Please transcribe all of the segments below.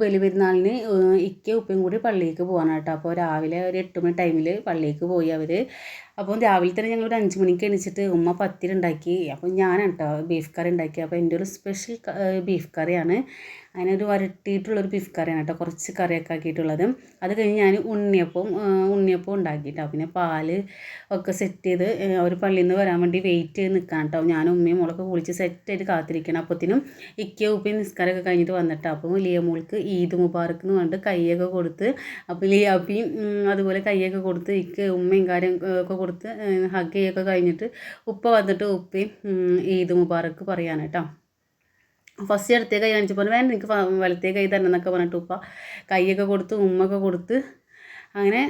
ബലിപെരുന്നാളിന് ഇക്ക ഉപ്പയും കൂടി പള്ളിക്ക് പോകാനാണ് അപ്പോൾ രാവിലെ ഒരു എട്ട് മണി ടൈമിൽ പള്ളിക്ക് പോയി. അവർ അപ്പോൾ രാവിലെ തന്നെ ഞങ്ങൾ ഒരു അഞ്ച് മണിക്ക് എണീച്ചിട്ട് ഉമ്മ പത്തിരി ഉണ്ടാക്കി അപ്പോൾ ഞാനാണ് കേട്ടോ ബീഫ് കറി ഉണ്ടാക്കി. അപ്പോൾ എന്റെ ഒരു സ്പെഷ്യൽ ബീഫ് കറിയാണ് അതിനൊരു വരട്ടിയിട്ടുള്ളൊരു ബീഫ് കറിയാണ് കേട്ടോ കുറച്ച് കറിയൊക്കെ ആക്കിയിട്ടുള്ളത്. അത് കഴിഞ്ഞ് ഞാൻ ഉണ്ണിയപ്പം ഉണ്ണിയപ്പം ഉണ്ടാക്കിയിട്ടോ പിന്നെ പാൽ ഒക്കെ സെറ്റ് ചെയ്ത് അവർ പള്ളിയിൽ നിന്ന് വരാൻ വേണ്ടി വെയിറ്റ് ചെയ്ത് നിൽക്കാൻ കേട്ടോ. ഞാനും ഉമ്മയും മോളൊക്കെ കുളിച്ച് സെറ്റ് സെറ്റായിട്ട് കാത്തിരിക്കണം. അപ്പത്തിനും ഇക്കിയ ഉപ്പയും നിസ്കാരമൊക്കെ കഴിഞ്ഞിട്ട് വന്നിട്ട്. അപ്പോൾ ലിയ മോൾക്ക് ഈദ് മുബാറക്ക് എന്ന് പറഞ്ഞിട്ട് കൈയൊക്കെ കൊടുത്ത് അപ്പോൾ ലിയാപ്പിയും അതുപോലെ കൈയൊക്കെ കൊടുത്ത് ഇക്ക ഉമ്മയും കാര്യം ഒക്കെ കൊടുത്ത് ഹഗ് ചെയ്യൊക്കെ കഴിഞ്ഞിട്ട് ഉപ്പ വന്നിട്ട് ഉപ്പയും ഈദ് മുബാറക്ക് പറയാൻ കേട്ടോ ഫസ്റ്റ് ഇടത്തെ കൈ കാണിച്ചു പറഞ്ഞു വേണ്ട എനിക്ക് വലത്തെ കൈ തന്നെ എന്നൊക്കെ പറഞ്ഞിട്ട് ഉപ്പ കൈയൊക്കെ കൊടുത്ത് ഉമ്മൊക്കെ കൊടുത്ത് അങ്ങനെ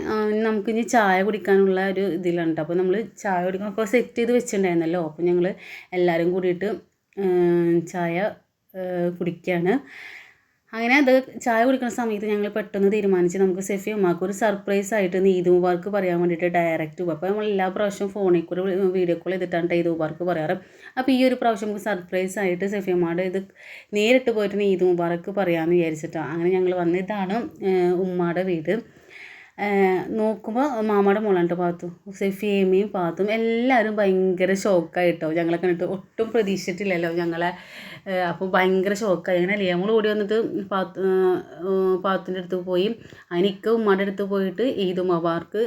നമുക്ക് ഇനി ചായ കുടിക്കാനുള്ള ഒരു ഇതിലുണ്ട് അപ്പോൾ നമ്മൾ ചായ കുടിക്കാൻ ഒക്കെ സെറ്റ് ചെയ്ത് വെച്ചിട്ടുണ്ടായിരുന്നല്ലോ. അപ്പോൾ ഞങ്ങൾ എല്ലാവരും കൂടിയിട്ട് ചായ കുടിക്കുകയാണ് അങ്ങനെ അത് ചായ കുടിക്കുന്ന സമയത്ത് ഞങ്ങൾ പെട്ടെന്ന് തീരുമാനിച്ച് നമുക്ക് സെഫി ഉമ്മാക്ക് ഒരു സർപ്രൈസ് ആയിട്ട് നീതു മുബാർക്ക് പറയാൻ വേണ്ടിയിട്ട് ഡയറക്റ്റ് അപ്പോൾ നമ്മൾ എല്ലാ പ്രാവശ്യവും ഫോണിൽ കൂടെ വീഡിയോ കോൾ ചെയ്തിട്ടാണ് ഈദ് മുബാർക്ക് പറയാറ്. അപ്പോൾ ഈ ഒരു പ്രാവശ്യം നമുക്ക് സർപ്രൈസ് ആയിട്ട് സെഫി ഉമ്മയുടെ ഇത് നേരിട്ട് പോയിട്ട് നീതു മുബാർക്ക് പറയാമെന്ന് വിചാരിച്ചിട്ടാണ് അങ്ങനെ ഞങ്ങൾ വന്ന് ഇതാണ് ഉമ്മയുടെ വീട്. നോക്കുമ്പോൾ മാമയുടെ മോളുണ്ട് പാത്തു. സെഫിയേമിയും പാത്തും എല്ലാവരും ഭയങ്കര ഷോക്കായിട്ടോ. ഞങ്ങളെ കണ്ടിട്ട് ഒട്ടും പ്രതീക്ഷിച്ചിട്ടില്ലല്ലോ ഞങ്ങളെ. അപ്പോൾ ഭയങ്കര ഷോക്കായി. അങ്ങനെ ലിയമോൾ ഓടി വന്നിട്ട് പാത്ത് പാത്തിന്റെ അടുത്ത് പോയി. അനിക്ക് ഉമ്മയുടെ അടുത്ത് പോയിട്ട് ഈദ് മുബാർക്ക്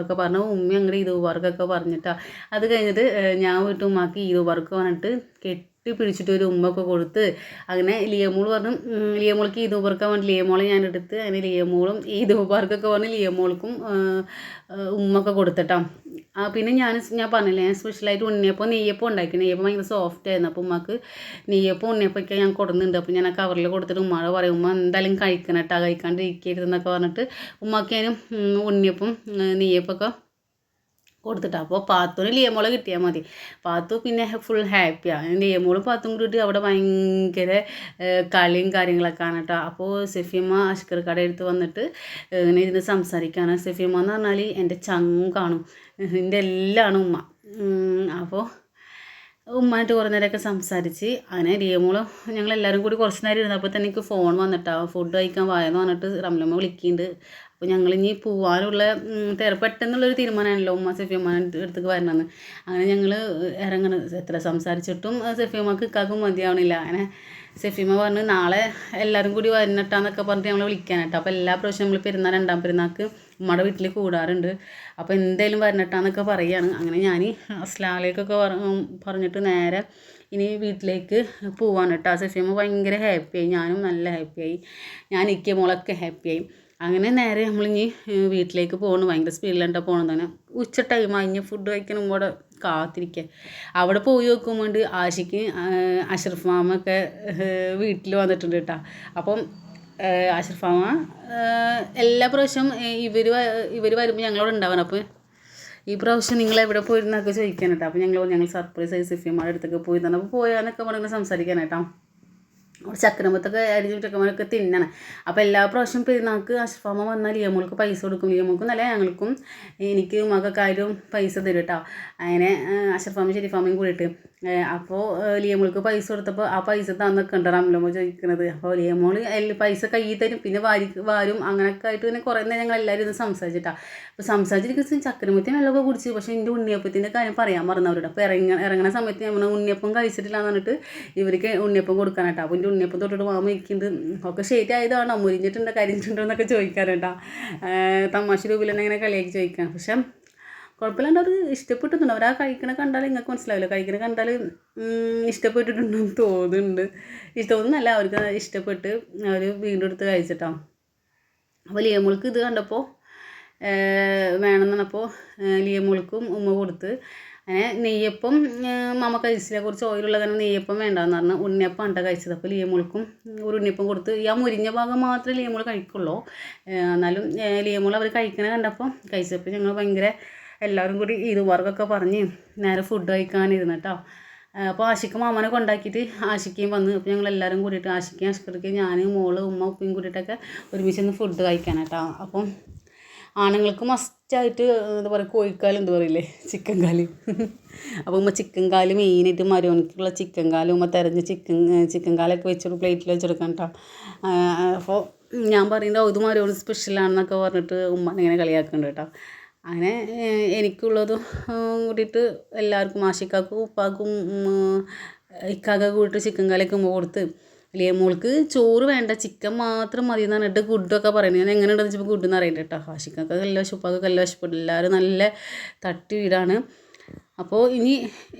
ഒക്കെ പറഞ്ഞു. ഉമ്മ അങ്ങനെ ഈദ് മുബാർക്കൊക്കെ പറഞ്ഞിട്ടാണ് അത് കഴിഞ്ഞിട്ട് ഞാൻ വീട്ടിൽ ഉമ്മാക്ക് ഈദ് മുബാർക്ക് പറഞ്ഞിട്ട് കെട്ടി പിടിച്ചിട്ട് ഒരു ഉമ്മൊക്കെ കൊടുത്ത് അങ്ങനെ ലിയമോൾ പറഞ്ഞു ലിയമോൾക്ക് ഈദ് മുബാർക്കാൻ വേണ്ടി ലിയമോളെ ഞാൻ എടുത്ത് അങ്ങനെ ലിയമോളും ഈദ് മുബാർക്കൊക്കെ പറഞ്ഞ് ലിയമോൾക്കും ഉമ്മൊക്കെ കൊടുത്തിട്ടാം. പിന്നെ ഞാൻ ഞാൻ പറഞ്ഞില്ലേ ഞാൻ സ്പെഷ്യലായിട്ട് ഉണ്ണിയപ്പം നെയ്യപ്പം ഉണ്ടാക്കി നെയ്യപ്പം ഭയങ്കര സോഫ്റ്റ് ആയിരുന്നു. അപ്പോൾ ഉമ്മക്ക് നെയ്യപ്പം ഉണ്ണിയപ്പൊക്കെ ഞാൻ കൊടുക്കുന്നുണ്ട് അപ്പോൾ ഞാൻ ആ കവറിൽ കൊടുത്തിട്ട് ഉമ്മ പറയും ഉമ്മ എന്തായാലും കഴിക്കണം കേട്ടോ കഴിക്കാണ്ടിരിക്കരുതെന്നൊക്കെ പറഞ്ഞിട്ട് ഉമ്മക്ക് ഞാനും ഉണ്ണിയപ്പം നെയ്യപ്പമൊക്കെ കൊടുത്തിട്ട്. അപ്പോൾ പാത്തുവിന് ലിയമോളെ കിട്ടിയാൽ മതി. പാത്തു പിന്നെ ഫുൾ ഹാപ്പിയാണ് ലിയമോളും പാത്തും കൂടിയിട്ട് അവിടെ ഭയങ്കര കളിയും കാര്യങ്ങളൊക്കെ ആണ് കേട്ടോ. അപ്പോൾ സെഫിയമ്മ അഷ്കർ കട എടുത്ത് വന്നിട്ട് ഇങ്ങനെ ഇരുന്ന് സംസാരിക്കുകയാണ് സെഫിയമ്മ എന്ന് പറഞ്ഞാൽ എന്റെ ചങ്കാണ്. എന്റെ എല്ലാമാണ് ഉമ്മ. അപ്പോൾ ഉമ്മായിട്ട് കുറേ നേരമൊക്കെ സംസാരിച്ച്. അങ്ങനെ ലിയമോളും ഞങ്ങളെല്ലാവരും കൂടി കുറച്ച് നേരം ഇരുന്നപ്പോൾ തന്നെ എനിക്ക് ഫോൺ വന്നിട്ടാണ് ഫുഡ് കഴിക്കാൻ വായെന്ന് പറഞ്ഞിട്ട് റംലമ്മ വിളിക്കുന്നുണ്ട് അപ്പോൾ ഞങ്ങളിനി പോകാനുള്ള പെട്ടെന്നുള്ളൊരു തീരുമാനമാണല്ലോ ഉമ്മ സെഫിയമ്മേന്റെ അടുത്തേക്ക് വരണമെന്ന് അങ്ങനെ ഞങ്ങൾ ഇറങ്ങണം. എത്ര സംസാരിച്ചിട്ടും സെഫിയമ്മക്ക് ഇക്കാക്കും മതിയാവണില്ല. അങ്ങനെ സഫീമ പറഞ്ഞു നാളെ എല്ലാവരും കൂടി വരണട്ടാന്നൊക്കെ പറഞ്ഞിട്ട് നമ്മൾ വിളിക്കാനായിട്ട് അപ്പോൾ എല്ലാ പ്രാവശ്യം നമ്മൾ പെരുന്നാൾ രണ്ടാം പെരുന്നാൾക്ക് ഉമ്മയുടെ വീട്ടിൽ കൂടാറുണ്ട്. അപ്പോൾ എന്തായാലും വരണട്ടാന്നൊക്കെ പറയുകയാണ് അങ്ങനെ ഞാൻ അസ്ലാലേക്കൊക്കെ പറഞ്ഞിട്ട് നേരെ ഇനി വീട്ടിലേക്ക് പോവാണ് കേട്ടോ സെഫീമ ഭയങ്കര ഹാപ്പിയായി. ഞാനും നല്ല ഹാപ്പിയായി. ഞാൻ ഇക്ക മോളൊക്കെ ഹാപ്പിയായി. അങ്ങനെ നേരെ നമ്മളിനി വീട്ടിലേക്ക് പോകണം ഭയങ്കര സ്പീഡിലാണ് പോകണം തന്നെ ഉച്ച ടൈം കഴിഞ്ഞ് ഫുഡ് കഴിക്കണം കൂടെ കാത്തിരിക്കുക അവിടെ പോയി നോക്കുമ്പോൾ ആഷിക്ക് അഷറഫ് മാമൊക്കെ വീട്ടിൽ വന്നിട്ടുണ്ട് കേട്ടോ. അപ്പം അഷറഫ് മാമ എല്ലാ പ്രാവശ്യം ഇവർ ഇവർ വരുമ്പോൾ ഞങ്ങളവിടെ ഉണ്ടാവണം. അപ്പോൾ ഈ പ്രാവശ്യം നിങ്ങൾ എവിടെ പോയിരുന്നൊക്കെ ചോദിക്കാനായിട്ടോ അപ്പോൾ ഞങ്ങൾ ഞങ്ങൾ സർപ്രൈസ് ആയി സിഫിയമ്മയുടെ അടുത്തൊക്കെ പോയി തന്നെ അപ്പോൾ പോയാനൊക്കെ പറഞ്ഞ് സംസാരിക്കാനായിട്ടോ ചക്കരമ്പത്തൊക്കെ അരിഞ്ഞ് ചക്കരമ്പൊക്കെ തിന്നണം. അപ്പോൾ എല്ലാ പ്രാവശ്യം പെരുന്നാൾക്ക് അഷ്ഫാമ വന്നാൽ ലിയമോൾക്ക് പൈസ കൊടുക്കും. ലിയമോൾക്കും നല്ല ഞങ്ങൾക്കും എനിക്ക് മകക്കാരും പൈസ തരും കേട്ടോ അങ്ങനെ അഷർഫാമയും ഷെരീഫാമയും കൂടിയിട്ട്. അപ്പോൾ ലിയമോൾക്ക് പൈസ കൊടുത്തപ്പോൾ ആ പൈസ തന്നിട്ടുണ്ടോ അമ്മലമ്മ ചോദിക്കുന്നത് അപ്പോൾ ലിയമോൾ എല്ലാ പൈസ കയ്യിൽ തരും. പിന്നെ വാരി വാരും. അങ്ങനെയൊക്കെ ആയിട്ട് പിന്നെ കുറേ നേരം ഞങ്ങൾ എല്ലാവരും ഇത് സംസാരിച്ചിട്ടാണ് അപ്പോൾ സംസാരിച്ചിരിക്കുന്ന ചക്കരമുത്തി വെള്ളമൊക്കെ കുടിച്ച്. പക്ഷേ എന്റെ ഉണ്ണിയപ്പത്തിന്റെ കാര്യം പറയാൻ മറന്നവരോട്. അപ്പോൾ ഇറങ്ങ ഇറങ്ങുന്ന സമയത്ത് നമ്മൾ ഉണ്ണിയപ്പം കഴിച്ചിട്ടില്ല എന്ന് പറഞ്ഞിട്ട് ഇവർക്ക് ഉണ്ണിയപ്പം കൊടുക്കാനായിട്ടോ. അപ്പോൾ എന്റെ ഉണ്ണിയപ്പം തൊട്ടിട്ട് മാമ ഇരിക്കുന്നത് ഒക്കെ ശരിയായതാണോ മുരിഞ്ഞിട്ടുണ്ടോ കരിഞ്ഞിട്ടുണ്ടോ എന്നൊക്കെ ചോദിക്കാറുണ്ടോ തമാശ രൂപയിൽ തന്നെ ഇങ്ങനെ കളിയാക്കി ചോദിക്കാം. പക്ഷേ കുഴപ്പമില്ലാണ്ട് അവർ ഇഷ്ടപ്പെട്ടിട്ടുണ്ട്. അവർ ആ കഴിക്കണ കണ്ടാൽ നിങ്ങൾക്ക് മനസ്സിലാവില്ല? കഴിക്കണ കണ്ടാൽ ഇഷ്ടപ്പെട്ടിട്ടുണ്ടെന്ന് തോന്നുന്നുണ്ട്. തോന്നുന്നല്ല അവർക്ക് ഇഷ്ടപ്പെട്ട് അവർ വീണ്ടും എടുത്ത് കഴിച്ചിട്ടാണ് അപ്പോൾ ലിയമോൾക്ക് ഇത് കണ്ടപ്പോൾ വേണമെന്ന് പറഞ്ഞപ്പോൾ ലിയമോൾക്കും ഉമ്മ കൊടുത്ത് അങ്ങനെ നെയ്യപ്പം മാമ കഴിച്ചില്ല? കുറച്ച് ഓയിലുള്ള കാരണം നെയ്യപ്പം വേണ്ടെന്ന് പറഞ്ഞു ഉണ്ണിയപ്പം അണ്ട കഴിച്ചത്. അപ്പോൾ ലിയമോൾക്കും ഒരു ഉണ്ണിയപ്പം കൊടുത്ത് ഈ ആ മുരിഞ്ഞ ഭാഗം മാത്രമേ ലിയമോൾ കഴിക്കുള്ളൂ. എന്നാലും ലിയമോൾ അവർ കഴിക്കണ കണ്ടപ്പോൾ കഴിച്ചപ്പോൾ ഞങ്ങൾ ഭയങ്കര എല്ലാവരും കൂടി ഈദ് വർക്കൊക്കെ പറഞ്ഞ് നേരെ ഫുഡ് കഴിക്കാനിരുന്നു കേട്ടോ അപ്പോൾ ആശിക്ക് മാമനെ കൊണ്ടാക്കിയിട്ട് ആശിക്കയും വന്ന്. അപ്പോൾ ഞങ്ങൾ എല്ലാവരും കൂടിയിട്ട് ആശിക്കയും അഷ്കറിക്കയും ഞാൻ മോൾ ഉമ്മ ഉപ്പയും കൂടിയിട്ടൊക്കെ ഒരുമിച്ച് ഒന്ന് ഫുഡ് കേട്ടോ അപ്പം ആണുങ്ങൾക്ക് മസ്റ്റായിട്ട് എന്താ പറയുക കോഴിക്കാൽ എന്താ പറയില്ലേ? ചിക്കൻ കാലി. അപ്പോൾ ഉമ്മ ചിക്കൻ കാൽ മെയിനായിട്ട് മരോനിക്കുള്ള ചിക്കൻ കാൽ ഉമ്മ തിരഞ്ഞ് ചിക്കൻ ചിക്കൻ കാലൊക്കെ വെച്ചൊരു പ്ലേറ്റിൽ വെച്ചെടുക്കാം കേട്ടോ അപ്പോൾ ഞാൻ പറയുന്നത് ഇത് മരോണി സ്പെഷ്യലാണെന്നൊക്കെ പറഞ്ഞിട്ട് ഉമ്മ ഇങ്ങനെ കളിയാക്കുന്നുണ്ട് കേട്ടോ അങ്ങനെ എനിക്കുള്ളതും കൂട്ടിയിട്ട് എല്ലാവർക്കും ആഷിക്കാക്കും ഉപ്പാക്കും ഇക്കാക്ക കൂട്ടിയിട്ട് ചിക്കൻ ഉമ്മ കൊടുത്ത്. വലിയ മോൾക്ക് ചോറ് വേണ്ട ചിക്കൻ മാത്രം മതി എന്നാണ് പറഞ്ഞിട്ട് ഗുഡൊക്കെ പറയുന്നത്. ഞാൻ എങ്ങനെ ഉണ്ടെന്ന് വെച്ചപ്പോൾ ഗുഡ് എന്ന് അറിയണ്ട കേട്ടോ. ആഷിക്കൊക്കെ നല്ല ഉപ്പാക്കൊക്കെ നല്ല വിശപ്പുണ്ട് എല്ലാവരും നല്ല തട്ടി വീടാണ്. അപ്പോൾ ഇനി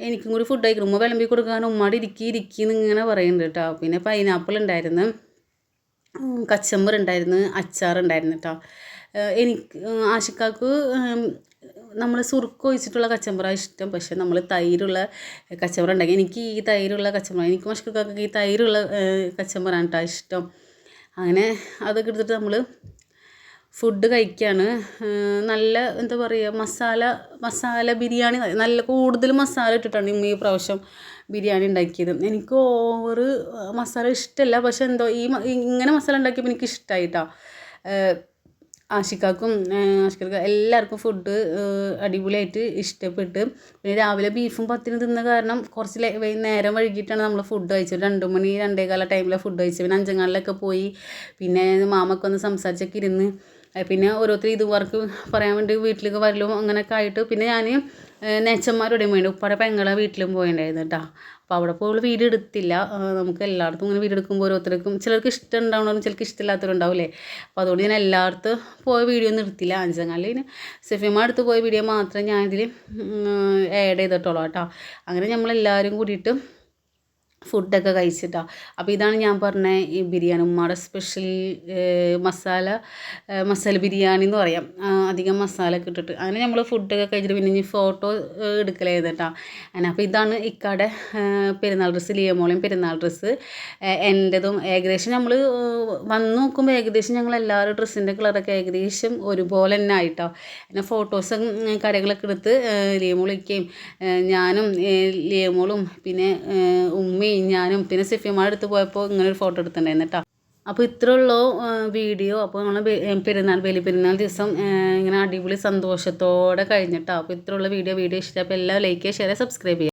എനിക്കും കൂടി ഫുഡ് കഴിക്കണം. ഉമ്മ വിളമ്പി കൊടുക്കാൻ ഉമ്മാടി ഇരിക്കി ഇരിക്കി ഇങ്ങനെ പറയുന്നുണ്ട് കേട്ടോ. പിന്നെ പൈനാപ്പിൾ ഉണ്ടായിരുന്നു. കച്ചമ്പർ ഉണ്ടായിരുന്നു അച്ചാർ ഉണ്ടായിരുന്നു കേട്ടോ. എനിക്ക് ആഷിക്കാക്ക് നമ്മൾ സുറുക്ക് ഒഴിച്ചിട്ടുള്ള കച്ചമ്പറ ഇഷ്ടം. പക്ഷേ നമ്മൾ തൈരുള്ള കച്ചമ്പറ ഉണ്ടാക്കി. എനിക്ക് ഈ തൈരുള്ള കച്ചമ്പറ എനിക്ക് മഷ്കൾക്കൊക്കെ ഈ തൈരുള്ള കച്ചമ്പറാണ് കേട്ടോ ഇഷ്ടം. അങ്ങനെ അതൊക്കെ എടുത്തിട്ട് നമ്മൾ ഫുഡ് കഴിക്കുകയാണ് നല്ല എന്താ പറയുക മസാല മസാല ബിരിയാണി നല്ല കൂടുതൽ മസാല ഇട്ടിട്ടാണ് ഈ പ്രാവശ്യം ബിരിയാണി ഉണ്ടാക്കിയത്. എനിക്ക് ഓവർ മസാല ഇഷ്ടമല്ല പക്ഷെ എന്തോ ഈ ഇങ്ങനെ മസാല ഉണ്ടാക്കിയപ്പോൾ എനിക്ക് ഇഷ്ടമായിട്ടോ ആഷിക്കാക്കും ആഷിക്കാർക്ക് എല്ലാവർക്കും ഫുഡ് അടിപൊളിയായിട്ട് ഇഷ്ടപ്പെട്ട്. പിന്നെ രാവിലെ ബീഫും പത്തിനും തിന്ന കാരണം കുറച്ച് നേരം വൈകിട്ടാണ് നമ്മൾ ഫുഡ് കഴിച്ചത്. രണ്ട് മണി രണ്ടേകാല ടൈമിലെ ഫുഡ് കഴിച്ചത്. പിന്നെ അഞ്ചങ്ങാളിലൊക്കെ പോയി. പിന്നെ മാമൊക്കെ ഒന്ന് സംസാരിച്ചൊക്കെ ഇരുന്ന്. പിന്നെ ഓരോരുത്തർ ഇത് വർക്ക് പറയാൻ വേണ്ടി വീട്ടിലേക്ക് വരലും അങ്ങനെയൊക്കെ ആയിട്ട്. പിന്നെ ഞാൻ നേച്ചന്മാരുടെയും വേണ്ടി ഉപ്പാടെ പെങ്ങളെ വീട്ടിലും പോയിണ്ടായിരുന്നു കേട്ടോ അപ്പോൾ അവിടെ പോയി വീഡിയോ എടുത്തില്ല. നമുക്ക് എല്ലായിടത്തും ഇങ്ങനെ വീഡിയോ എടുക്കുമ്പോൾ ഓരോരുത്തർക്കും ചിലർക്ക് ഇഷ്ടം ഉണ്ടാവണം ചിലർക്ക് ഇഷ്ടമില്ലാത്തവരുണ്ടാവില്ലേ അപ്പോൾ അതുകൊണ്ട് ഞാൻ എല്ലായിടത്തും പോയ വീഡിയോ ഒന്നും എടുത്തില്ല. അഞ്ചങ്ങാലിന് സെഫിമ അടുത്ത് പോയ വീഡിയോ മാത്രമേ ഞാനിതിൽ ആഡ് ചെയ്തിട്ടുള്ളൂ കേട്ടോ. അങ്ങനെ നമ്മളെല്ലാവരും കൂടിയിട്ട് ഫുഡൊക്കെ കഴിച്ചിട്ടാണ് അപ്പോൾ ഇതാണ് ഞാൻ പറഞ്ഞ ഈ ബിരിയാണി ഉമ്മയുടെ സ്പെഷ്യൽ മസാല മസാല ബിരിയാണി എന്ന് പറയാം. അധികം മസാല ഒക്കെ ഇട്ടിട്ട്. അങ്ങനെ നമ്മൾ ഫുഡൊക്കെ കഴിച്ചിട്ട് പിന്നെ ഇനി ഫോട്ടോ എടുക്കലായിരുന്നു കേട്ടോ അങ്ങനെ അപ്പോൾ ഇതാണ് ഇക്കാടെ പെരുന്നാൾ ഡ്രസ്സ് ലിയമോളിയും പെരുന്നാൾ ഡ്രസ്സ് എന്റെതും ഏകദേശം നമ്മൾ വന്ന് നോക്കുമ്പോൾ ഏകദേശം ഞങ്ങൾ എല്ലാവരും ഡ്രസ്സിന്റെ കളറൊക്കെ ഏകദേശം ഒരുപോലെ തന്നെ ആയിട്ടോ. പിന്നെ ഫോട്ടോസും കാര്യങ്ങളൊക്കെ എടുത്ത് ലിയമോളിക്കുകയും ഞാനും ലിയമോളും പിന്നെ ഉമ്മയും ഞാനും പിന്നെ സെഫിയമ്മ അടുത്ത് പോയപ്പോൾ ഇങ്ങനെ ഒരു ഫോട്ടോ എടുത്തിട്ടുണ്ടായിരുന്നു അപ്പോൾ ഇത്രയുള്ള വീഡിയോ അപ്പോൾ നമ്മൾ പെരുന്നാൾ ബലി പെരുന്നാൾ ദിവസം ഇങ്ങനെ അടിപൊളി സന്തോഷത്തോടെ കഴിഞ്ഞിട്ടോ. അപ്പോൾ ഇത്രയുള്ള വീഡിയോ വീഡിയോ ഇഷ്ടമായപ്പോൾ എല്ലാം ലൈക്ക് ചെയ്യുക ഷെയർ സബ്സ്ക്രൈബ് ചെയ്യുക